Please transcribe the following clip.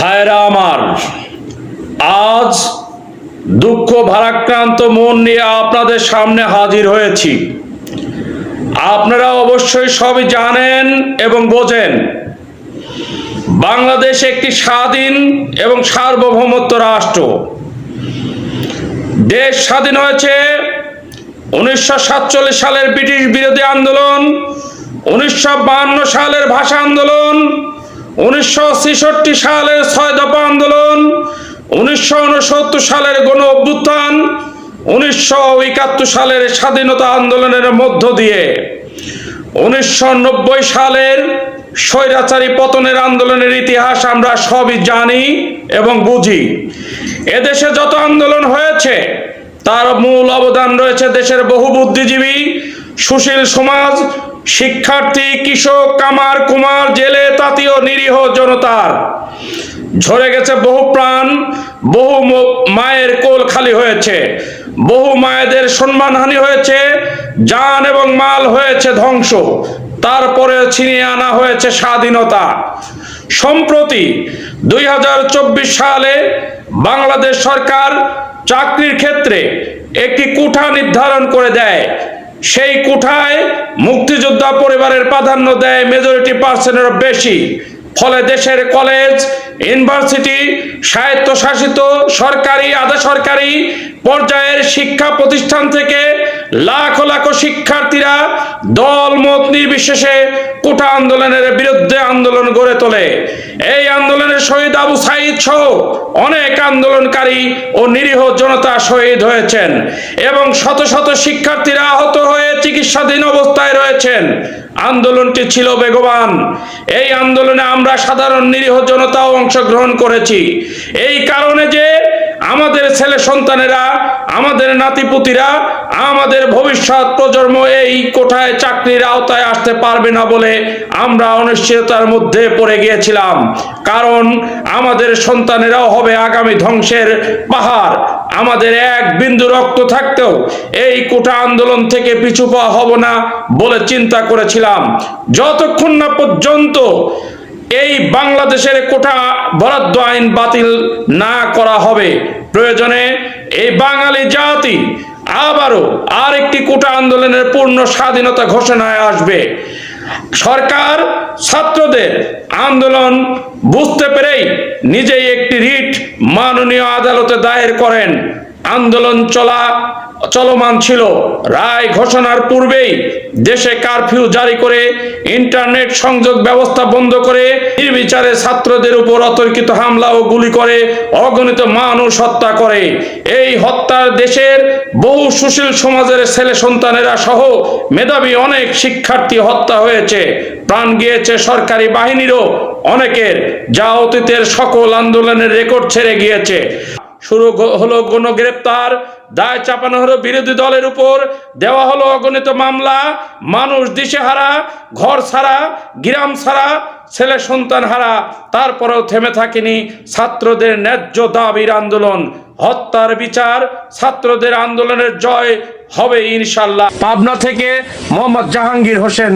ভাইরা আমার, আজ দুঃখ ভারাক্রান্ত মন নিয়ে আপনাদের সামনে হাজির হয়েছি। আপনারা অবশ্যই সবই জানেন এবং বোঝেন, বাংলাদেশ একটি স্বাধীন এবং সার্বভৌমত্ব রাষ্ট্র। দেশ স্বাধীন হয়েছে উনিশশো সাতচল্লিশ সালের ব্রিটিশ বিরোধী আন্দোলন, উনিশশো সালের ভাষা আন্দোলন উনিশশো ছেষট্টি সালের ছয় দফা আন্দোলন, উনিশশো উনসত্তর সালের গণ অভ্যুত্থান, উনিশশো একাত্তর সালের স্বাধীনতা আন্দোলনের মধ্য দিয়ে, উনিশশো নব্বই সালের স্বৈরাচারী পতনের আন্দোলনের ইতিহাস আমরা সবই জানি এবং বুঝি। এদেশে যত আন্দোলন হয়েছে, তার মূল অবদান রয়েছে দেশের বহু বুদ্ধিজীবী, সুশীল সমাজ শিক্ষার্থী, কৃষক, কামার, কুমার, জেলে, তাঁতীয়, নিরীহ জনতার। ঝরে গেছে বহু প্রাণ, বহু মায়ের কোল খালি হয়েছে। বহু মায়েদের সম্মানহানি হয়েছে, জান এবং মাল হয়েছে ধ্বংস। তারপরে ছিনিয়ে আনা হয়েছে স্বাধীনতা। সম্প্রতি দুই হাজার চব্বিশ সালে বাংলাদেশ সরকার চাকরির ক্ষেত্রে একটি কুঠা নির্ধারণ করে দেয়। সেই কোঠায় মুক্তিযোদ্ধা পরিবারের প্রাধান্য দেয় মেজরিটি পার্সেন্টেরও বেশি। ফলে দেশের কলেজ ইউনিভার্সিটি স্বায়ত্তশাসিত সরকারি, আধা সরকারি পর্যায়ের শিক্ষা প্রতিষ্ঠান থেকে লাখ লাখ শিক্ষার্থীরা দল মত নির্বিশেষে কোটা আন্দোলনের বিরুদ্ধে আন্দোলন গড়ে তোলে। এই আন্দোলনের শহীদ আবু সাইদ সহ অনেক আন্দোলনকারী ও নিরীহ জনতা শহীদ হয়েছেন এবং শত শত শিক্ষার্থীরা আহত হয়ে চিকিৎসাধীন অবস্থায় রয়েছেন। আন্দোলনটি ছিল বেগবান। এই আন্দোলনে আমরা সাধারণ নিরীহ জনতাও অংশগ্রহণ করেছি। এই কারণে যে আমাদের ছেলে সন্তানেরা, আমাদের নাতিপুতিরা, আমাদের ভবিষ্যৎ প্রজন্ম এই কোঠায় চাকরির আওতায় আসতে পারবে না বলে আমরা অনিশ্চয়তার মধ্যে পড়ে গিয়েছিলাম। কারণ আমাদের সন্তানেরাও হবে আগামী ধ্বংসের পাহাড়। আমাদের এক বিন্দু রক্ত থাকতেও এই কোটা আন্দোলন থেকে পিছু পাওয়া হব না বলে চিন্তা করেছিলাম। যতক্ষণ না পর্যন্ত এই বাংলাদেশের কোটা বরাদ্দ আইন বাতিল না করা হবে, প্রয়োজনে এই বাঙালি জাতি আবারও আর একটি কোটা আন্দোলনের পূর্ণ স্বাধীনতা ঘোষণায় আসবে। সরকার, ছাত্রদের আন্দোলন বুঝতে পেরেই নিজেই একটি রিট মাননীয় আদালতে দায়ের করেন। আন্দোলন চলা চলমান ছিল। রায় ঘোষণার পূর্বেই দেশে কারফিউ জারি করে ইন্টারনেট সংযোগ ব্যবস্থা বন্ধ করে নির্বিচারে ছাত্রদের উপর অতর্কিত হামলা ও গুলি করে, অগণিত মানুষ হত্যা করে। এই হত্যার দেশের বহু সুশীল সমাজের ছেলে সন্তানেরা সহ মেধাবী অনেক শিক্ষার্থী হত্যা হয়েছে। প্রাণ গিয়েছে সরকারি বাহিনীরও অনেকের, যা অতীতের সকল আন্দোলনের রেকর্ড ছেড়ে গিয়েছে। শুরু হলো গণ গ্রেপ্তার দায় চাপানো হলো বিরোধী দলের উপর। দেওয়া হলো অগণিত মামলা, মানুষ দিশেহারা, ঘর ছাড়া, গ্রাম ছাড়া, ছেলে সন্তান হারা। তারপরেও থেমে থাকেনি ছাত্রদের ন্যায্য দাবির আন্দোলন। হত্যার বিচার ছাত্রদের আন্দোলনের জয় হবে ইনশাল্লাহ। পাবনা থেকে মোহাম্মদ জাহাঙ্গীর হোসেন।